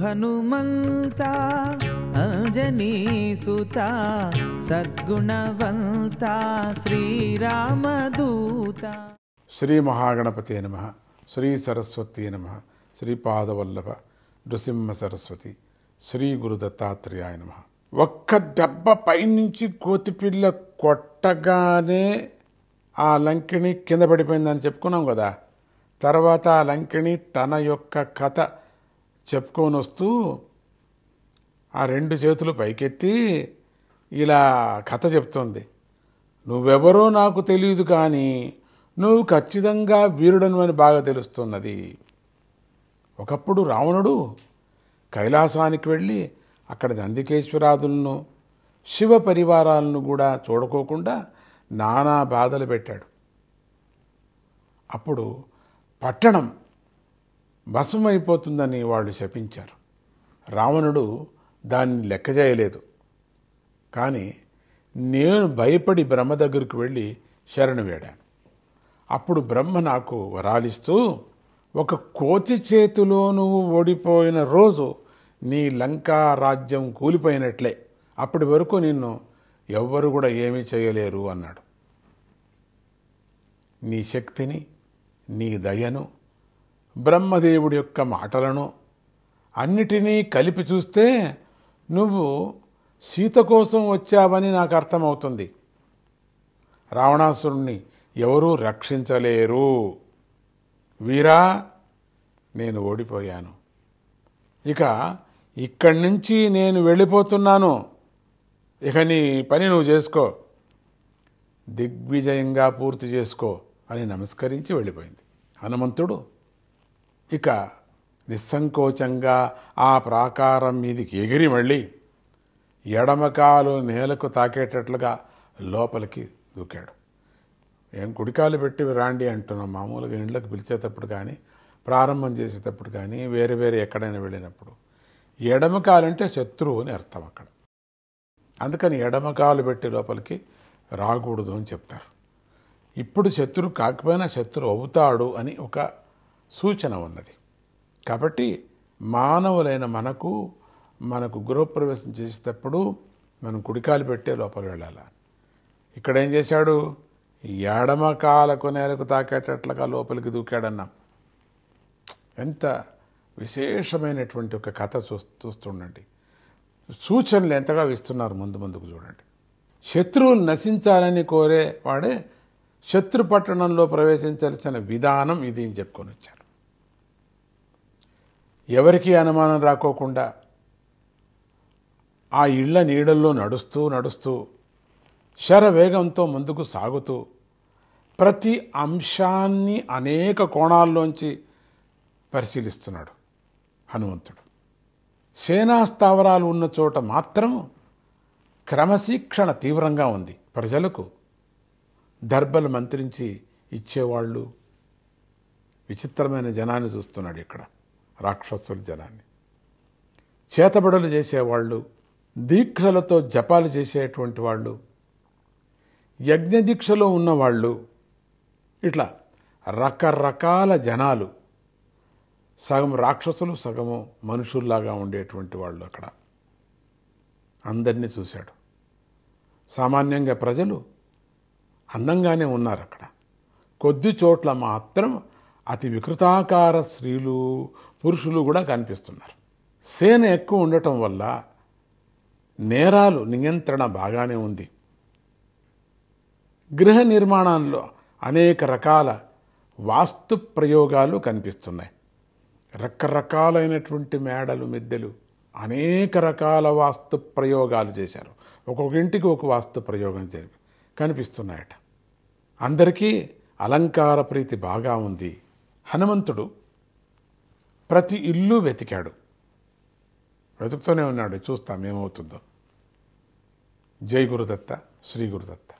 హనుమంతా అంజనీ సుత సద్గుణవంత శ్రీరామదూత. శ్రీ మహాగణపతి నమ శ్రీ సరస్వతి నమ శ్రీపాదవల్లభ నృసింహ సరస్వతి శ్రీ గురు దత్తాత్రేయాయ నమ. ఒక్క దెబ్బ పైనుంచి కోతిపిల్ల కొట్టగానే ఆ లంకిణి కింద పడిపోయిందని చెప్పుకున్నాం కదా. తర్వాత ఆ లంకిణి తన యొక్క కథ చెప్పుకొని వస్తూ ఆ రెండు చేతులు పైకెత్తి ఇలా కథ చెప్తోంది. నువ్వెవరో నాకు తెలియదు కానీ నువ్వు ఖచ్చితంగా వీరుడను అని బాగా తెలుస్తున్నది. ఒకప్పుడు రావణుడు కైలాసానికి వెళ్ళి అక్కడ నందికేశ్వరాదులను శివ పరివారాలను కూడా చూడకోకుండా నానా బాధలు పెట్టాడు. అప్పుడు పట్టణం భస్మమైపోతుందని వాళ్ళు శపించారు. రావణుడు దాన్ని లెక్క చేయలేదు. కానీ నేను భయపడి బ్రహ్మ దగ్గరికి వెళ్ళి శరణు వేడాను. అప్పుడు బ్రహ్మ నాకు వరాలిస్తూ ఒక కోతి చేతిలో నువ్వు ఓడిపోయిన రోజు నీ లంకా రాజ్యం కూలిపోయినట్లే. అప్పటి వరకు నిన్ను ఎవ్వరు కూడా ఏమీ చేయలేరు అన్నాడు. నీ శక్తిని నీ దయను బ్రహ్మదేవుడి యొక్క మాటలను అన్నిటినీ కలిపి చూస్తే నువ్వు సీత కోసం వచ్చావని నాకు అర్థమవుతుంది. రావణాసురుణ్ణి ఎవరూ రక్షించలేరు. వీరా నేను ఓడిపోయాను. ఇక ఇక్కడి నుంచి నేను వెళ్ళిపోతున్నాను. ఇక నీ పని నువ్వు చేసుకో. దిగ్విజయంగా పూర్తి చేసుకో అని నమస్కరించి వెళ్ళిపోయింది. హనుమంతుడు ఇక నిస్సంకోచంగా ఆ ప్రాకారం మీదికి ఎగిరి మళ్ళీ ఎడమకాలు నేలకు తాకేటట్లుగా లోపలికి దూకాడు. ఏం కుడికాలు పెట్టి రాండి అంటున్నాం. మామూలుగా ఇండ్లకు పిలిచేటప్పుడు కానీ ప్రారంభం చేసేటప్పుడు కానీ వేరే వేరే ఎక్కడైనా వెళ్ళినప్పుడు. ఎడమకాలు అంటే శత్రువు అని అర్థం అక్కడ. అందుకని ఎడమకాలు పెట్టి లోపలికి రాకూడదు అని చెప్తారు. ఇప్పుడు శత్రువు కాకపోయినా శత్రువు అవుతాడు అని ఒక సూచన ఉన్నది. కాబట్టి మానవులైన మనకు మనకు గృహప్రవేశం చేసేటప్పుడు మనం కుడికాలు పెట్టే లోపల వెళ్ళాలి. ఇక్కడ ఏం చేశాడు? ఎడమ కాలకు నేలకు తాకేటట్లుగా లోపలికి దూకాడన్నాం. ఎంత విశేషమైనటువంటి ఒక కథ చూ చూస్తుండండి. సూచనలు ఎంతగా ఇస్తున్నారు ముందు ముందుకు చూడండి. శత్రువులు నశించాలని కోరే వాడే శత్రు పట్టణంలో ప్రవేశించాల్సిన విధానం ఇది అని చెప్పుకొని వచ్చారు. ఎవరికీ అనుమానం రాకోకుండా ఆ ఇళ్ళ నీడల్లో నడుస్తూ నడుస్తూ శరవేగంతో ముందుకు సాగుతూ ప్రతి అంశాన్ని అనేక కోణాల్లోంచి పరిశీలిస్తున్నాడు హనుమంతుడు. సేనా స్థావరాలు ఉన్న చోట మాత్రం క్రమశిక్షణ తీవ్రంగా ఉంది ప్రజలకు. దర్బలు మంత్రించి ఇచ్చేవాళ్ళు విచిత్రమైన జనాన్ని చూస్తున్నాడు ఇక్కడ. రాక్షసులు జనాన్ని. చేతబడులు చేసేవాళ్ళు దీక్షలతో జపాలు చేసేటువంటి వాళ్ళు యజ్ఞదీక్షలో ఉన్నవాళ్ళు ఇట్లా రకరకాల జనాలు సగం రాక్షసులు సగము మనుషుల్లాగా ఉండేటువంటి వాళ్ళు అక్కడ. అందరినీ చూశాడు. సామాన్యంగా ప్రజలు అందంగానే ఉన్నారు అక్కడ. కొద్ది చోట్ల మాత్రం అతి వికృతాకార స్త్రీలు పురుషులు కూడా కనిపిస్తున్నారు. సేన ఎక్కువ ఉండటం వల్ల నేరాలు నియంత్రణ బాగానే ఉంది. గృహ నిర్మాణంలో అనేక రకాల వాస్తు ప్రయోగాలు కనిపిస్తున్నాయి. రకరకాలైనటువంటి మేడలు మిద్దెలు అనేక రకాల వాస్తు ప్రయోగాలు చేశారు. ఒక్కొక్క ఇంటికి ఒక వాస్తు ప్రయోగం జరిపి కనిపిస్తున్నాయట. అందరికీ అలంకార ప్రీతి బాగా ఉంది. హనుమంతుడు ప్రతి ఇల్లు వెతికాడు. వెతుకుతూనే ఉన్నాడు. చూస్తాం ఏమవుతుందో. జై గురుదత్త శ్రీ గురుదత్త.